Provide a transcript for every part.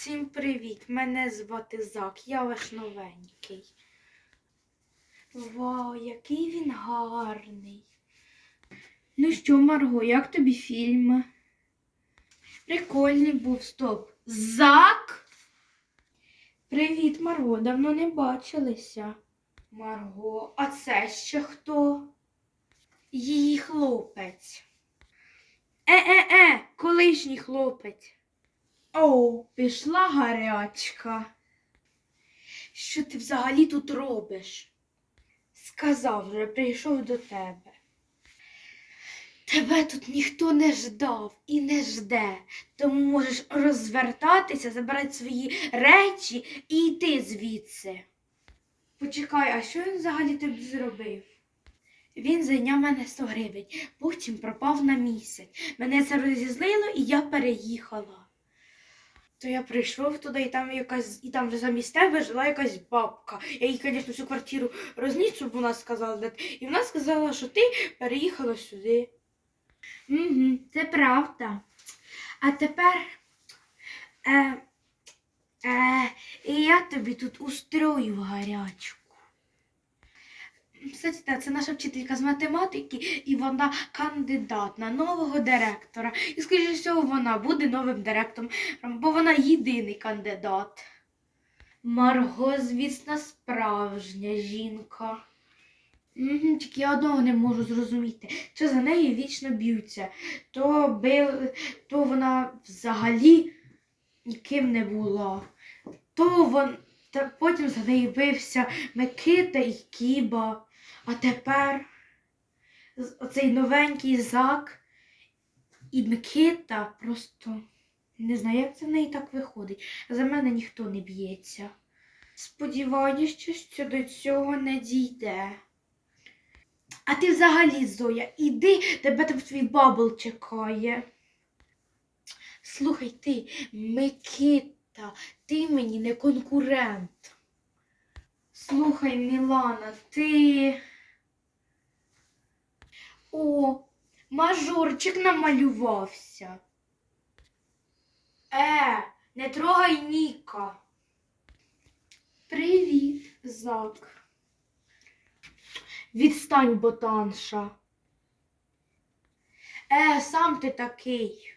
Всім привіт! Мене звати Зак, я ваш новенький. Вау, який він гарний. Ну що, Марго, як тобі фільм? Прикольний був, стоп. Зак? Привіт, Марго, давно не бачилися. Марго, а це ще хто? Її хлопець. Е-е-е, колишній хлопець. Оу, пішла гарячка. Що ти взагалі тут робиш? Сказав вже, прийшов до тебе. Тебе тут ніхто не ждав і не жде, тому можеш розвертатися, забирати свої речі і йти звідси. Почекай, а що він взагалі тобі зробив? Він зайняв мене 100 гривень, потім пропав на місяць. Мене це розізлило і я переїхала. То я прийшов туди, і там якась, і там вже замість тебе жила якась бабка. Я їй, звісно, всю квартиру розніс, щоб вона сказала, і вона сказала, що ти переїхала сюди. Угу, це правда. А тепер е, е, я тобі тут устрою гарячку. Кстати, так, це наша вчителька з математики, і вона кандидат на нового директора. І, скоріше всього, вона буде новим директором, бо вона єдиний кандидат. Марго, звісно, справжня жінка. Угу, тільки я одного не можу зрозуміти, що за нею вічно б'ються. То, бил, то вона взагалі ніким не була. То вон, та потім за нею бився Микита і Кіба. А тепер оцей новенький зак і Микита просто не знаю, як це в неї так виходить. За мене ніхто не б'ється. Сподіваюся, що до цього не дійде. А ти взагалі, Зоя, іди, тебе там твій бабл чекає. Слухай ти, Микита, ти мені не конкурент. Слухай, Мілана, ти. О, мажорчик намалювався. Е, не трогай Ніка. Привіт, Зак. Відстань, ботанша. Е, сам ти такий.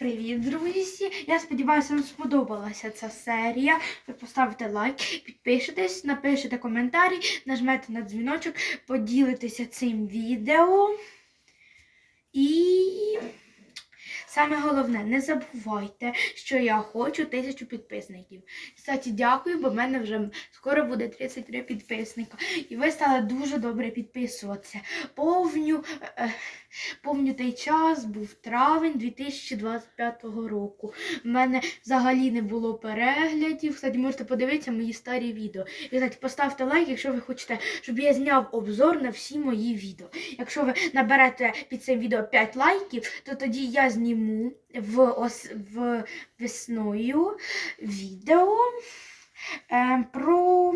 Привіт, друзі! Я сподіваюся, вам сподобалася ця серія. Ви поставите лайк, підпишетесь, напишете коментарі, нажмете на дзвіночок, поділитеся цим відео. І саме головне, не забувайте, що я хочу тисячу підписників. Кстати, дякую, бо в мене вже скоро буде 33 підписника. І ви стали дуже добре підписуватися. Повню, е, повню той час був травень 2025 року. У мене взагалі не було переглядів. Кстати, можете подивитися мої старі відео. І кстати, поставте лайк, якщо ви хочете, щоб я зняв обзор на всі мої відео. Якщо ви наберете під цим відео 5 лайків, то тоді я зніму в, ос, в весною відео е, про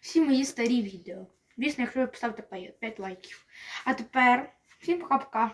всі мої старі відео. Звісно, якщо ви поставите 5 лайків. А тепер всім пока-пока.